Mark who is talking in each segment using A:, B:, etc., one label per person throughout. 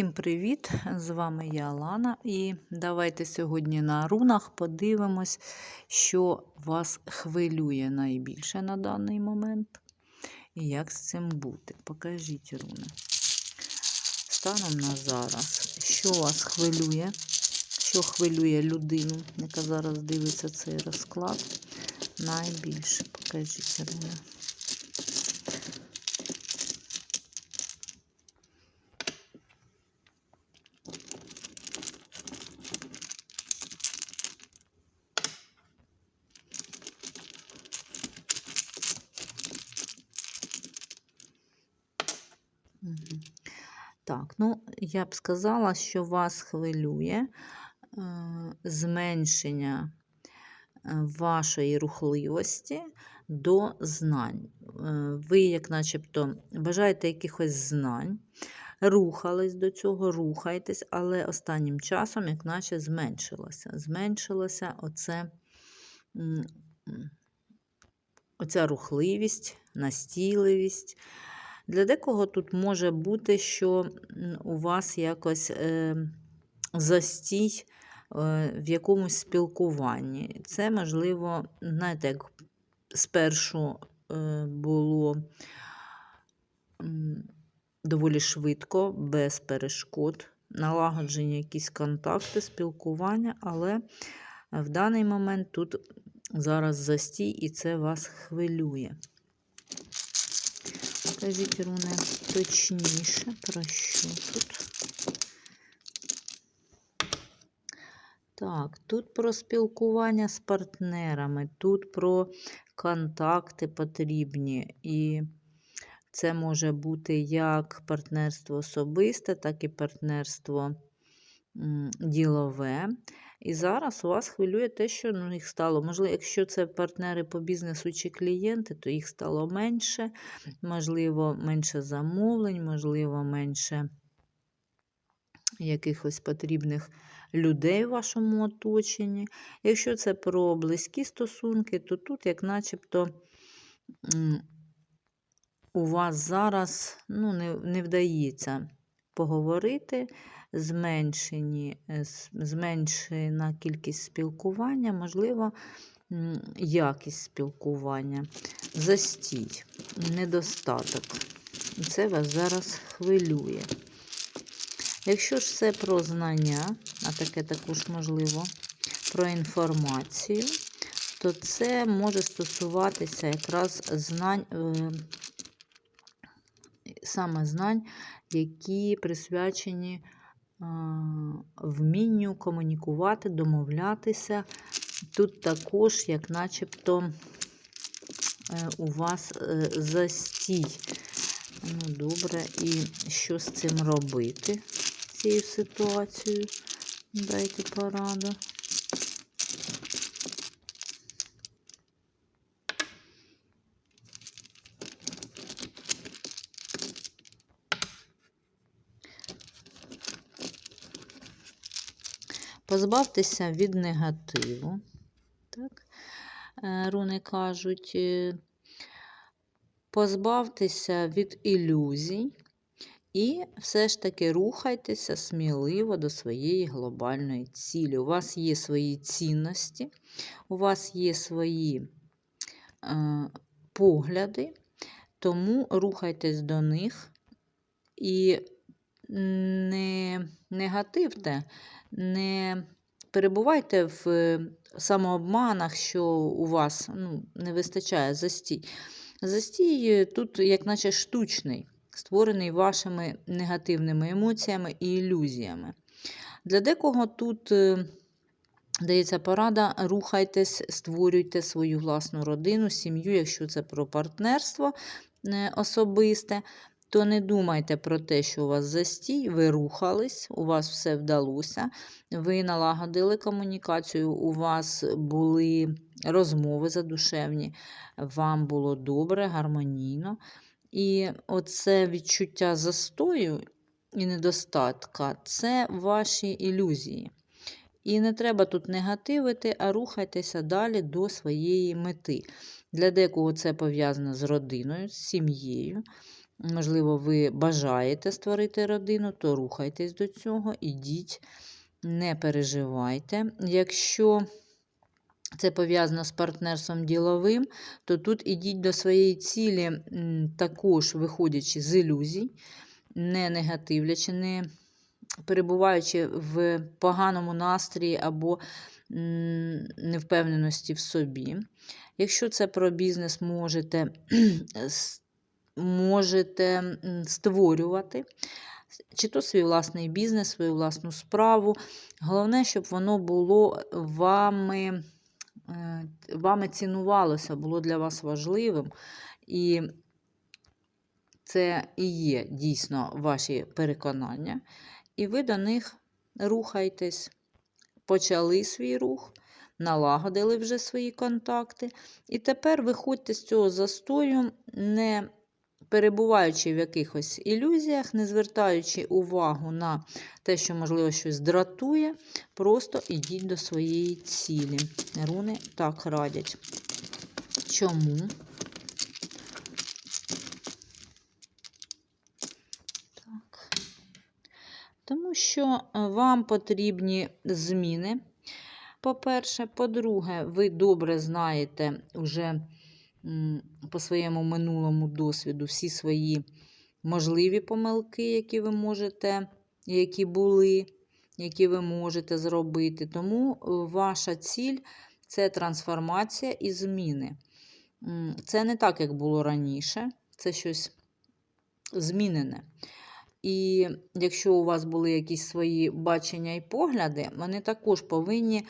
A: Всім привіт! З вами я Лана, і давайте сьогодні на рунах подивимось, що вас хвилює найбільше на даний момент. І як з цим бути. Покажіть руни. Станом на зараз, що вас хвилює, що хвилює людину, яка зараз дивиться цей розклад. Найбільше покажіть руни. Мгм. Так, ну, я б сказала, що вас хвилює е, зменшення е, вашої рухливості до знань. Е, Ви, як начебто, бажаєте якихось знань, рухались до цього, рухаєтесь, але останнім часом, як наче, зменшилося. Зменшилося оце, оця рухливість, настійливість. Для декого тут може бути, що у вас якось е, застій е, в якомусь спілкуванні. Це, можливо, знаєте, як спершу е, було доволі швидко, без перешкод, налагоджені якісь контакти, спілкування, але в даний момент тут зараз застій, і це вас хвилює. Скажіть, руни, точніше, про що тут? Так, тут про спілкування з партнерами, тут про контакти потрібні. І це може бути як партнерство особисте, так і партнерство ділове. І зараз у вас хвилює те, що ну, їх стало. Можливо, якщо це партнери по бізнесу чи клієнти, то їх стало менше, можливо, менше замовлень, можливо, менше якихось потрібних людей в вашому оточенні. Якщо це про близькі стосунки, то тут, як начебто, у вас зараз ну, не, не вдається поговорити, зменшені, е, зменшена кількість спілкування, можливо, якість спілкування, застій, недостаток. Це вас зараз хвилює. Якщо ж це про знання, а таке також можливо, про інформацію, то це може стосуватися якраз знань, е, саме знань, які присвячені вмінню комунікувати, домовлятися. Тут також, як начебто, е, у вас е, застій. Ну, добре, і що з цим робити, цією ситуацією? Дайте пораду. Позбавтеся від негативу. Так? Е, Руни кажуть, е, позбавтеся від ілюзій і все ж таки рухайтеся сміливо до своєї глобальної цілі. У вас є свої цінності, у вас є свої е, погляди, тому рухайтесь до них і не негативте, не перебувайте в е, самообманах, що у вас ну, не вистачає застій. Застій е, тут, як наче штучний, створений вашими негативними емоціями і ілюзіями. Для декого тут е, дається порада, рухайтесь, створюйте свою власну родину, сім'ю, якщо це про партнерство особисте. То не думайте про те, що у вас застій, ви рухались, у вас все вдалося, ви налагодили комунікацію, у вас були розмови задушевні, вам було добре, гармонійно. І оце відчуття застою і недостатка це ваші ілюзії. І не треба тут негативити, а рухайтеся далі до своєї мети. Для декого це пов'язано з родиною, з сім'єю. Можливо, ви бажаєте створити родину, то рухайтесь до цього, ідіть, не переживайте. Якщо це пов'язано з партнерством діловим, то тут ідіть до своєї цілі, також виходячи з ілюзій, не негативлячи, не перебуваючи в поганому настрої або невпевненості в собі. Якщо це про бізнес, можете, можете створювати. Чи то свій власний бізнес, свою власну справу. Головне, щоб воно було вами, е, вами цінувалося, було для вас важливим. І це і є дійсно ваші переконання. І ви до них рухайтесь. Почали свій рух, налагодили вже свої контакти. І тепер виходьте з цього застою, не перебуваючи в якихось ілюзіях, не звертаючи увагу на те, що, можливо, щось дратує, просто ідіть до своєї цілі. Руни так радять. Чому? Так. Тому що е, вам потрібні зміни. По-перше, по-друге, ви добре знаєте вже по своєму минулому досвіду всі свої можливі помилки, які ви можете, які були, які ви можете зробити. Тому е, ваша ціль це трансформація і зміни. Це не так, як було раніше, це щось змінене. І якщо у вас були якісь свої бачення і погляди, вони також повинні,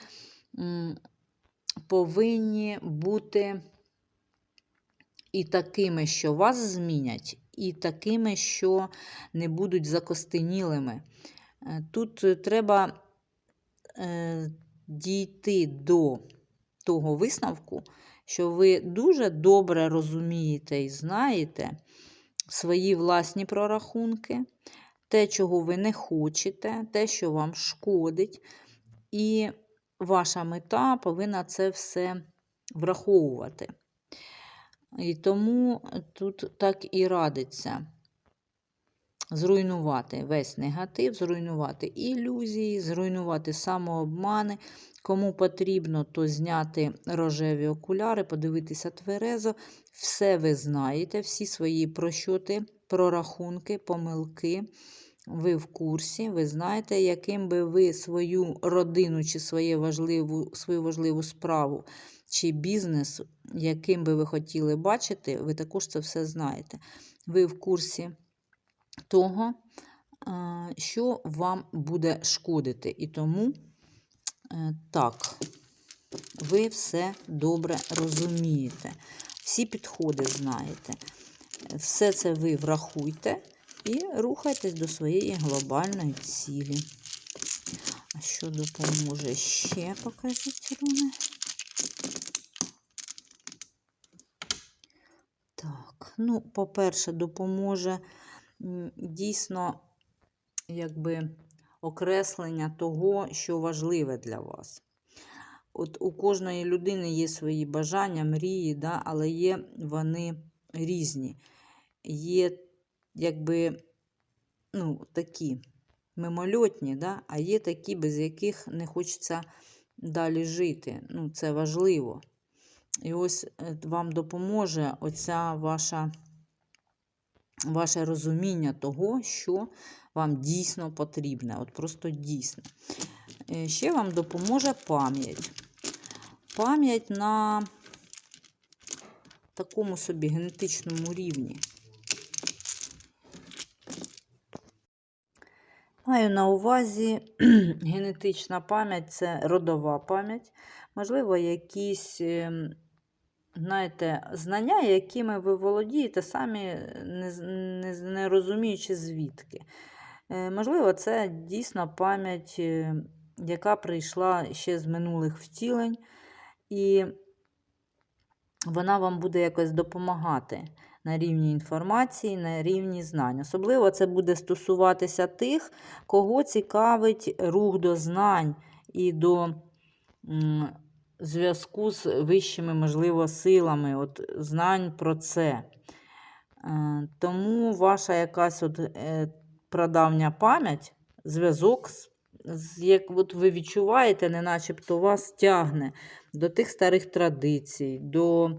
A: повинні бути і такими, що вас змінять, і такими, що не будуть закостенілими. Е, Тут е, треба е, дійти до того висновку, що ви дуже добре розумієте і знаєте свої власні прорахунки, те, чого ви не хочете, те, що вам шкодить. І ваша мета повинна це все враховувати. І тому тут так і радиться зруйнувати весь негатив, зруйнувати ілюзії, зруйнувати самообмани. Кому потрібно, то зняти рожеві окуляри, подивитися тверезо. Все ви знаєте, всі свої прощоти, прорахунки, помилки. Ви в курсі, ви знаєте, яким би ви свою родину чи своє важливу, свою важливу справу чи бізнес, яким би ви хотіли бачити, ви також це все знаєте. Ви в курсі того, що вам буде шкодити. І тому е, так, ви все добре розумієте. Всі підходи знаєте. Все це ви врахуйте і рухайтесь до своєї глобальної цілі. А що допоможе ще покажіть руни? Так, ну, по-перше, допоможе дійсно якби окреслення того, що важливе для вас. От у кожної людини є свої бажання, мрії, да, але є вони різні. Є якби ну, такі мимольотні, да, а є такі, без яких не хочеться далі жити. Ну, Це важливо. І ось е, вам допоможе оця ваша, ваше розуміння того, що вам дійсно потрібне. От просто дійсно. Е, Ще вам допоможе пам'ять. Пам'ять на такому собі генетичному рівні. Маю на увазі генетична пам'ять це родова пам'ять. Можливо, якісь, ем, знаєте, знання, якими ви володієте, самі не, не, не розуміючи звідки. Е, Можливо, це дійсно пам'ять, е, яка прийшла ще з минулих втілень, і вона вам буде якось допомагати на рівні інформації, на рівні знань. Особливо це буде стосуватися тих, кого цікавить рух до знань і до зв'язку з вищими, можливо, силами, от знань про це. Е, Тому ваша якась от, е, прадавня пам'ять, зв'язок, як от ви відчуваєте, не начебто вас тягне до тих старих традицій, до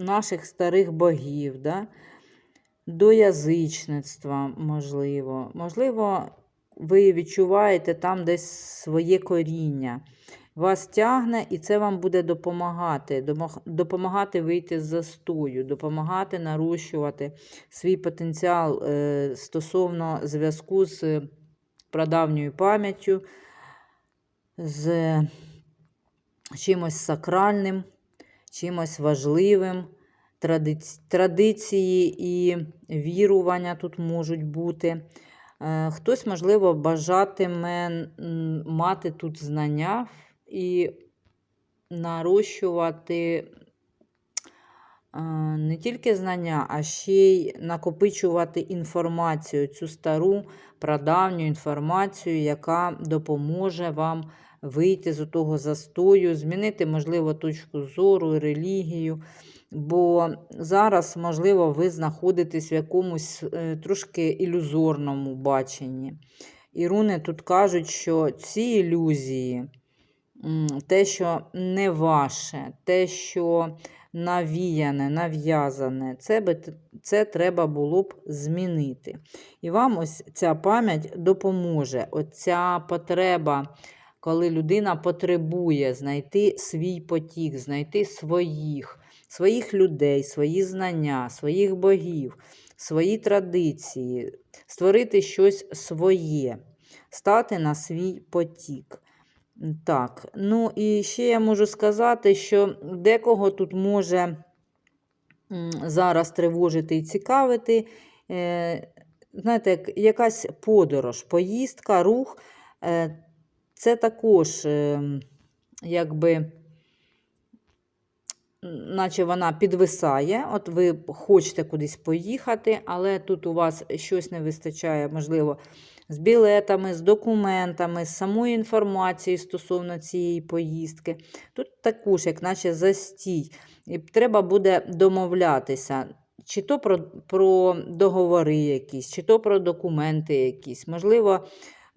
A: наших старих богів, да? до язичництва, можливо. Можливо, ви відчуваєте там десь своє коріння. Вас тягне, і це вам буде допомагати. Допомагати вийти з застою, допомагати нарощувати свій потенціал е, стосовно зв'язку з прадавньою пам'яттю, з чимось сакральним, чимось важливим. Традиці- Традиції і вірування тут можуть бути. Е, Хтось, можливо, бажатиме мати тут знання і нарощувати е, не тільки знання, а ще й накопичувати інформацію, цю стару прадавню інформацію, яка допоможе вам вийти з того застою, змінити, можливо, точку зору, релігію. Бо зараз, можливо, ви знаходитесь в якомусь е, трошки ілюзорному баченні. І руни тут кажуть, що ці ілюзії, те, що не ваше, те, що навіяне, нав'язане, це, би, це треба було б змінити. І вам ось ця пам'ять допоможе. Оця потреба, коли людина потребує знайти свій потік, знайти своїх, своїх людей, свої знання, своїх богів, свої традиції, створити щось своє, стати на свій потік. Так, ну і ще я можу сказати, що декого тут може зараз тривожити і цікавити. Е, знаєте, якась подорож, поїздка, рух. Це також, е, якби, наче вона підвисає. От ви хочете кудись поїхати, але тут у вас щось не вистачає, можливо, з білетами, з документами, з самої інформації стосовно цієї поїздки. Тут також, як наче застій. І треба буде домовлятися. Чи то про, про договори якісь, чи то про документи якісь. Можливо,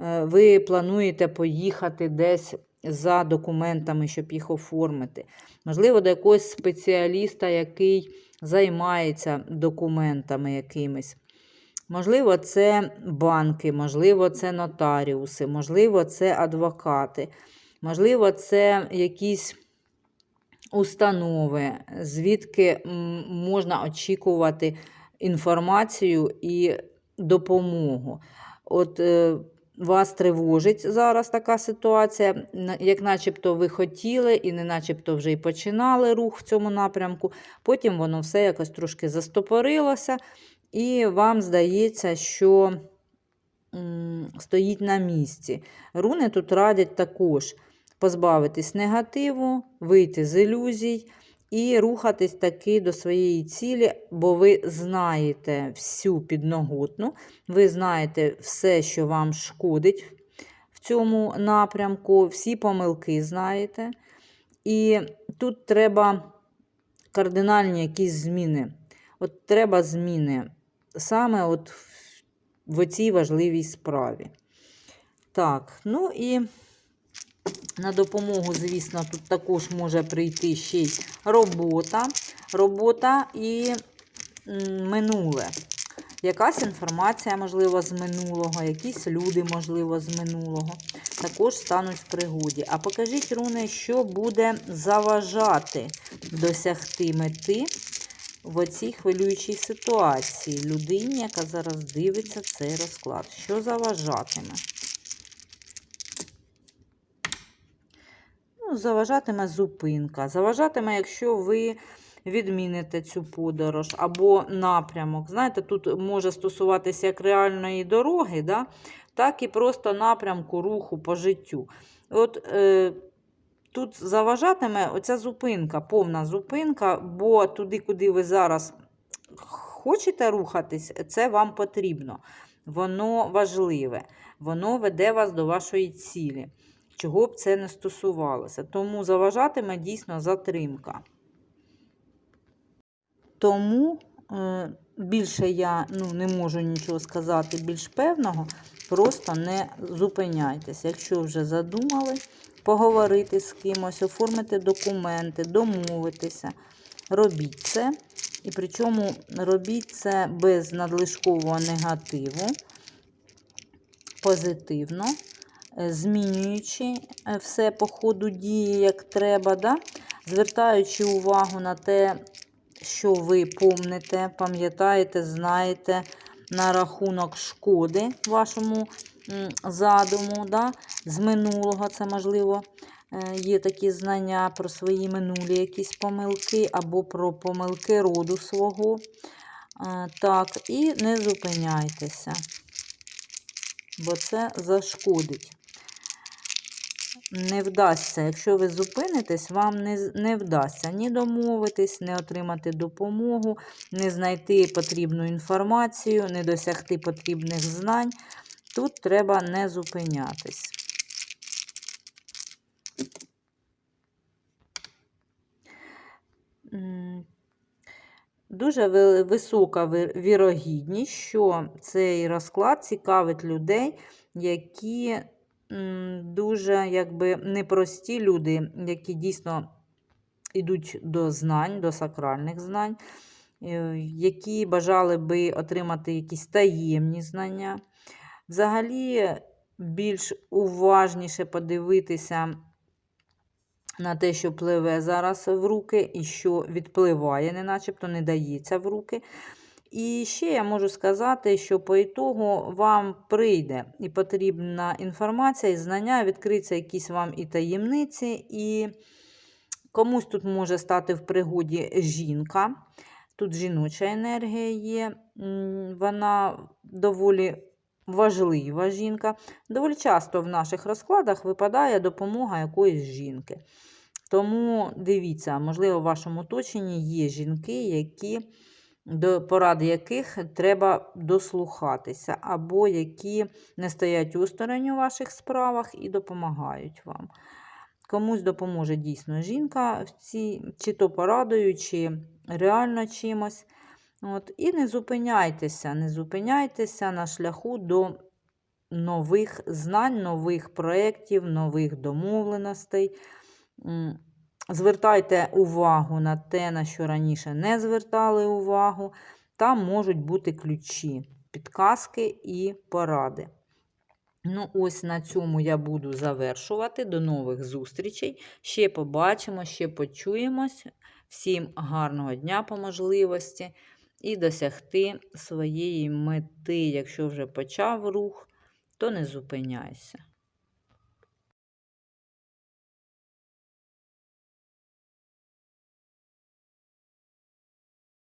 A: ви плануєте поїхати десь за документами, щоб їх оформити. Можливо, до якогось спеціаліста, який займається документами якимись. Можливо, це банки, можливо, це нотаріуси, можливо, це адвокати, можливо, це якісь установи, звідки можна очікувати інформацію і допомогу. От е, вас тривожить зараз така ситуація, як начебто ви хотіли, і не начебто вже й починали рух в цьому напрямку. Потім воно все якось трошки застопорилося, і вам здається, що стоїть на місці. Руни тут радять також позбавитись негативу, вийти з ілюзій і рухатись таки до своєї цілі, бо ви знаєте всю підноготну, ви знаєте все, що вам шкодить в цьому напрямку, всі помилки знаєте. І тут треба кардинальні якісь зміни. От треба зміни саме от в, цій важливій справі. Так, ну і на допомогу, звісно, тут також може прийти ще й робота. Робота і минуле. Якась інформація, можливо, з минулого, якісь люди, можливо, з минулого, також стануть в пригоді. А покажіть, руни, що буде заважати досягти мети в оцій хвилюючій ситуації людині, яка зараз дивиться цей розклад. Що заважатиме? Заважатиме зупинка. Заважатиме, якщо ви відміните цю подорож або напрямок. Знаєте, тут може стосуватися як реальної дороги, да? так і просто напрямку руху по життю. От е, тут заважатиме оця зупинка, повна зупинка, бо туди, куди ви зараз хочете рухатись, це вам потрібно. Воно важливе, воно веде вас до вашої цілі чого б це не стосувалося. Тому заважатиме дійсно затримка. Тому е, більше я ну, не можу нічого сказати більш певного. Просто не зупиняйтеся. Якщо вже задумали поговорити з кимось, оформити документи, домовитися, робіть це. І причому робіть це без надлишкового негативу, позитивно, змінюючи е, все по ходу дії, як треба, да? звертаючи увагу на те, що ви помните, пам'ятаєте, знаєте на рахунок шкоди вашому задуму, да? з минулого, це можливо. е, Є такі знання про свої минулі якісь помилки або про помилки роду свого. Е, Так, і не зупиняйтеся, бо це зашкодить. Не вдасться, якщо ви зупинитесь, вам не, не вдасться ні домовитись, не отримати допомогу, не знайти потрібну інформацію, не досягти потрібних знань. Тут треба не зупинятись. Дуже висока вірогідність, що цей розклад цікавить людей, які дуже якби непрості люди, які дійсно йдуть до знань, до сакральних знань, е, які бажали би отримати якісь таємні знання. Взагалі, більш уважніше подивитися на те, що пливе зараз в руки, і що відпливає, не начебто не дається в руки. І ще я можу сказати, що по ітогу вам прийде і потрібна інформація, і знання, відкриються якісь вам і таємниці, і комусь тут може стати в пригоді жінка. Тут жіноча енергія є, вона доволі важлива жінка. Доволі часто в наших розкладах випадає допомога якоїсь жінки. Тому дивіться, можливо, в вашому оточенні є жінки, які, до поради яких треба дослухатися, або які не стоять осторонь у ваших справах і допомагають вам. Комусь допоможе дійсно жінка в цій, чи то порадою, чи реально чимось. От, і не зупиняйтеся, не зупиняйтеся на шляху до нових знань, нових проєктів, нових домовленостей. Звертайте увагу на те, на що раніше не звертали увагу. Там можуть бути ключі, підказки і поради. Ну, ось на цьому я буду завершувати. До нових зустрічей. Ще побачимо, ще почуємось. Всім гарного дня по можливості і досягти своєї мети. Якщо вже почав рух, то не зупиняйся.